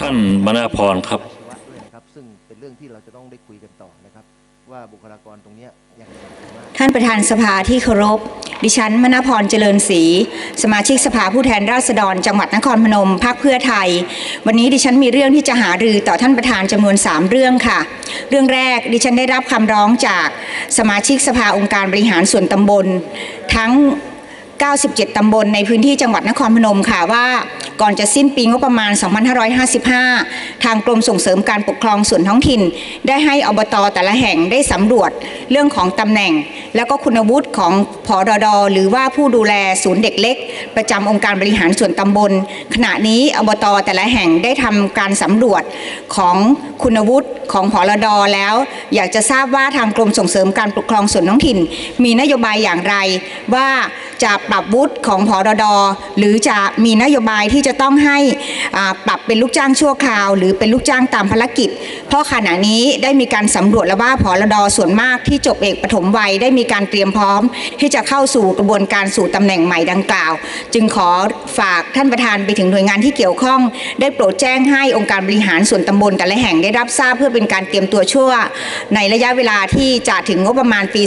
ท่านมนาพรครับชีวะด้วยนะครับซึ่งเป็นเรื่องที่เราจะต้องได้คุยกันต่อนะครับ ว่าบุคลากรตรงเนี้ยยังสำคัญมากท่านประธานสภาที่เคารพ ดิฉันมณพรเจริญศรีสมาชิกสภาผู้แทนราษฎร จังหวัดนครพนมพรรคเพื่อไทย วันนี้ดิฉันมีเรื่องที่จะหารือต่อท่านประธานจำนวน 3 เรื่องค่ะ เรื่องแรกดิฉันได้รับคำร้องจากสมาชิกสภาองค์การบริหารส่วนตำบล ทั้ง 97 ตำบลในพื้นที่จังหวัดนครพนมค่ะว่า ก่อนจะสิ้นปีงบประมาณ 2555 ทางกรมส่งเสริมการปกครองส่วนท้องถิ่น ได้ให้อบตแต่ละแห่งได้สำรวจเรื่องของตำแหน่ง แล้วก็คุณวุฒิของพอดดหรือว่าผู้ดูแลศูนย์เด็กเล็ก ประจำองค์การบริหารส่วนตำบล ขณะนี้อบตแต่ละแห่งได้ทำการสำรวจของคุณวุฒิของพอรดแล้ว อยากจะทราบว่าทางกรมส่งเสริมการปกครองส่วนท้องถิ่น มีนโยบายอย่างไร ว่าจะปรับวุฒิของพอรดหรือจะมีนโยบายที่จะจะต้องให้อ่าปรับเป็นลูกจ้างชั่วคราว หรือเป็นลูกจ้างตามภารกิจ เพราะขณะนี้ได้มีการสำรวจแล้วว่าพอรดส่วนมากที่จบเอกปฐมวัยได้มีการเตรียมพร้อม ที่จะเข้าสู่กระบวนการสู่ตำแหน่งใหม่ดังกล่าว จึงขอฝากท่านประธานไปถึงหน่วยงานที่เกี่ยวข้อง ได้โปรดแจ้งให้องค์การบริหารส่วนตำบลแต่ละแห่งได้รับทราบเพื่อเป็นการเตรียมตัวชั่ว ในระยะเวลาที่จะถึงงบประมาณปี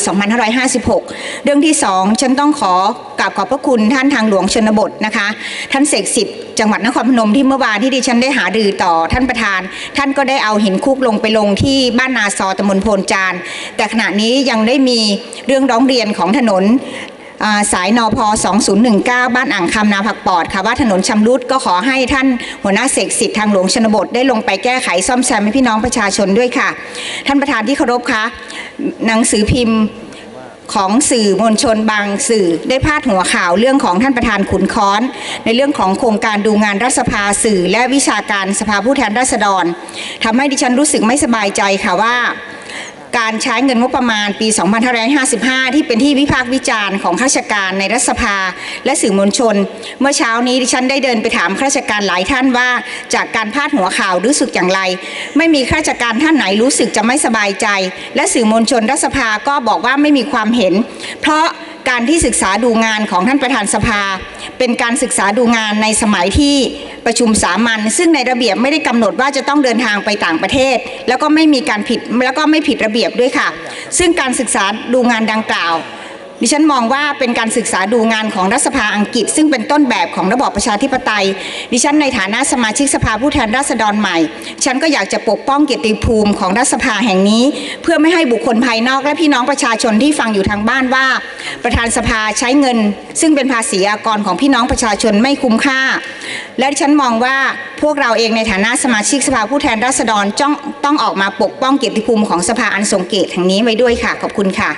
2556 เรื่องที่สองฉันต้องขอกราบขอบพระคุณท่านทางหลวงชนบทนะคะ ท่านเสกสิทธิ์ จังหวัดนครพนมที่เมื่อวานที่ดิฉันได้หารือต่อท่านประธาน ท่านก็ได้เอาหินคุกลงไปลงที่บ้านนาซอตำบลโพนจาน แต่ขณะนี้ยังได้มีเรื่องร้องเรียนของถนนอ่าสายนพ2019 บ้านอ่างคำนาผักปอดค่ะว่าถนนชำรุดก็ขอให้ท่านหัวหน้าเสกสิทธิ์ทางหลวงชนบทได้ลงไปแก้ไขซ่อมแซมให้พี่น้องประชาชนด้วยค่ะ ท่านประธานที่เคารพคะหนังสือพิมพ์ ของสื่อมวลชนบางสื่อได้พาดหัวข่าวเรื่องของท่านประธานขุนค้อน ในเรื่องของโครงการดูงานรัฐสภาสื่อ และวิชาการสภาผู้แทนราษฎรทำให้ดิฉันรู้สึกไม่สบายใจค่ะว่า การใช้เงินงบประมาณปี 2555 ที่เป็นที่วิพากษ์วิจารณ์ของข้าราชการในรัฐสภาและสื่อมวลชน เมื่อเช้านี้ดิฉันได้เดินไปถามข้าราชการหลายท่านว่า จากการพาดหัวข่าวรู้สึกอย่างไร ไม่มีข้าราชการท่านไหนรู้สึกจะไม่สบายใจ และสื่อมวลชนรัฐสภาก็บอกว่าไม่มีความเห็น เพราะ การที่ศึกษาดูงานของท่านประธานสภา เป็นการศึกษาดูงานในสมัยที่ประชุมสามัญซึ่งในระเบียบไม่ได้กำหนดว่าจะต้องเดินทางไปต่างประเทศ แล้วก็ไม่มีการผิดแล้วก็ไม่ผิดระเบียบด้วยค่ะ ซึ่งการศึกษาดูงานดังกล่าว ดิฉันมองว่าเป็นการศึกษาดูงานของรัฐสภาอังกฤษ ซึ่งเป็นต้นแบบของระบอบประชาธิปไตย ดิฉันในฐานะสมาชิกสภาผู้แทนราษฎรใหม่ ฉันก็อยากจะปกป้องเกียรติภูมิของรัฐสภาแห่งนี้ เพื่อไม่ให้บุคคลภายนอกและพี่น้องประชาชนที่ฟังอยู่ทางบ้านว่า ประธานสภาใช้เงิน ซึ่งเป็นภาษีอากรของพี่น้องประชาชนไม่คุ้มค่า และดิฉันมองว่าพวกเราเองในฐานะสมาชิกสภาผู้แทนราษฎรจ้องต้องออกมาปกป้องเกียรติภูมิของสภาอันทรงเกียรติแห่งนี้ไว้ด้วยค่ะขอบคุณค่ะ